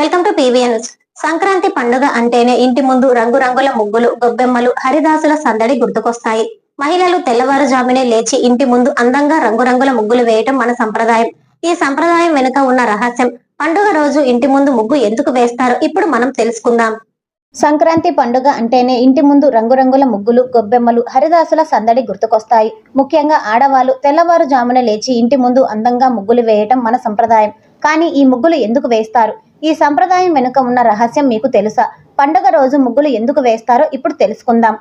Welcome to PVN Sankranti పండుగ అంటేనే ఇంటి ముందు రంగురంగుల ముగ్గులు గొబ్బెమ్మలు హరిదాసుల సందడి గుర్తుకొస్తాయి. మహిళలు తెల్లవారుజామునే లేచి ఇంటి ముందు అందంగా రంగురంగుల ముగ్గులు వేయటం మన సంప్రదాయం. ఈ సంప్రదాయం వెనుక ఉన్న రహస్యం పండుగ రోజు ఇంటి ముందు ముగ్గు ఎందుకు వేస్తారో ఇప్పుడు మనం తెలుసుకుందాం. సంక్రాంతి పండుగ అంటేనే ఇంటి ముందు రంగురంగుల ముగ్గులు గొబ్బెమ్మలు హరిదాసుల సందడి గుర్తుకొస్తాయి. ముఖ్యంగా ఆడవాళ్ళు తెల్లవారుజామున లేచి ఇంటి ముందు అందంగా ముగ్గులు వేయటం మన సంప్రదాయం. కానీ ఈ ముగ్గులు ఎందుకు వేస్తారు? ఈ సంప్రదాయం వెనుక ఉన్న రహస్యం మీకు తెలుసా? పండుగ రోజు ముగ్గులు ఎందుకు వేస్తారో ఇప్పుడు తెలుసుకుందాం.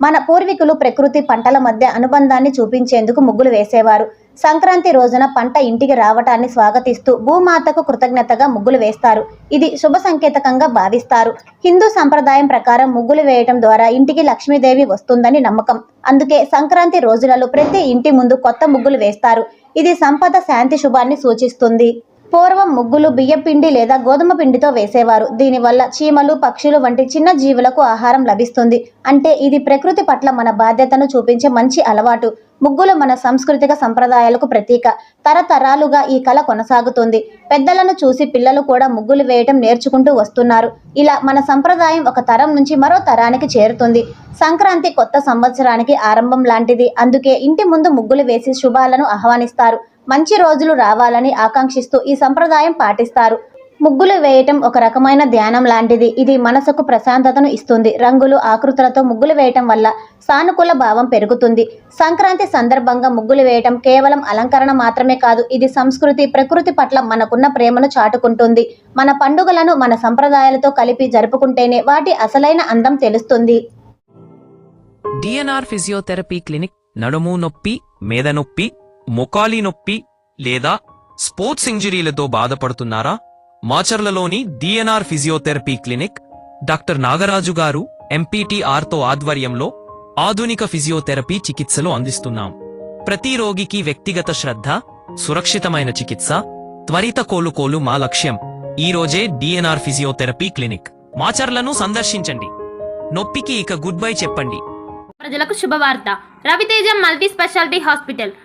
మన పూర్వీకులు ప్రకృతి పంటల మధ్య అనుబంధాన్ని చూపించేందుకు ముగ్గులు వేసేవారు. సంక్రాంతి రోజున పంట ఇంటికి రావటాన్ని స్వాగతిస్తూ భూమాతకు కృతజ్ఞతగా ముగ్గులు వేస్తారు. ఇది శుభ సంకేతకంగా భావిస్తారు. హిందూ సంప్రదాయం ప్రకారం ముగ్గులు వేయటం ద్వారా ఇంటికి లక్ష్మీదేవి వస్తుందని నమ్మకం. అందుకే సంక్రాంతి రోజులలో ప్రతి ఇంటి ముందు కొత్త ముగ్గులు వేస్తారు. ఇది సంపద శాంతి శుభాన్ని సూచిస్తుంది. పూర్వం ముగ్గులు బియ్యపిండి లేదా గోధుమ పిండితో వేసేవారు. దీనివల్ల చీమలు పక్షులు వంటి చిన్న జీవులకు ఆహారం లభిస్తుంది. అంటే ఇది ప్రకృతి పట్ల మన బాధ్యతను చూపించే మంచి అలవాటు. ముగ్గులు మన సాంస్కృతిక సంప్రదాయాలకు ప్రతీక. తరతరాలుగా ఈ కళ కొనసాగుతుంది. పెద్దలను చూసి పిల్లలు కూడా ముగ్గులు వేయటం నేర్చుకుంటూ వస్తున్నారు. ఇలా మన సంప్రదాయం ఒక తరం నుంచి మరో తరానికి చేరుతుంది. సంక్రాంతి కొత్త సంవత్సరానికి ఆరంభం లాంటిది. అందుకే ఇంటి ముందు ముగ్గులు వేసి శుభాలను ఆహ్వానిస్తారు. మంచి రోజులు రావాలని ఆకాంక్షిస్తూ ఈ సంప్రదాయం పాటిస్తారు. ముగ్గులు వేయటం ఒక రకమైన ధ్యానం లాంటిది. ఇది మనసుకు ప్రశాంతతను ఇస్తుంది. రంగులు ఆకృతులతో ముగ్గులు వేయటం వల్ల సానుకూల భావం పెరుగుతుంది. సంక్రాంతి సందర్భంగా ముగ్గులు వేయటం కేవలం అలంకరణ మాత్రమే కాదు ఇది సంస్కృతి ప్రకృతి పట్ల మనకున్న ప్రేమను చాటుకుంటుంది. మన పండుగలను మన సంప్రదాయాలతో కలిపి జరుపుకుంటేనే వాటి అసలైన అందం తెలుస్తుంది. డిఎన్ఆర్ ఫిజియోథెరపీ క్లినిక్ నడుము నొప్పి మేద నొప్పి మొకాలి నొప్పి లేదా స్పోర్ట్స్ ఇంజరీలతో బాధపడుతున్నారా? మాచర్లలోని DNR physiotherapy clinic doctor Nagaraju garu ఎంపీటీఆర్తో ఆధ్వర్యంలో ఆధునిక ఫిజియోథెరపీ చికిత్సలు అందిస్తున్నాం. ప్రతి రోగికి వ్యక్తిగత శ్రద్ధ సురక్షితమైన చికిత్స త్వరిత కోలుకోలు మా లక్ష్యం. ఈరోజే డిఎన్ఆర్ ఫిజియోథెరపీ క్లినిక్. మాచర్లను సందర్శించండి. నొప్పికి ఇక గుడ్ బై చెప్పండి. ప్రజలకు శుభవార్త. Raviteja multi speciality hospital.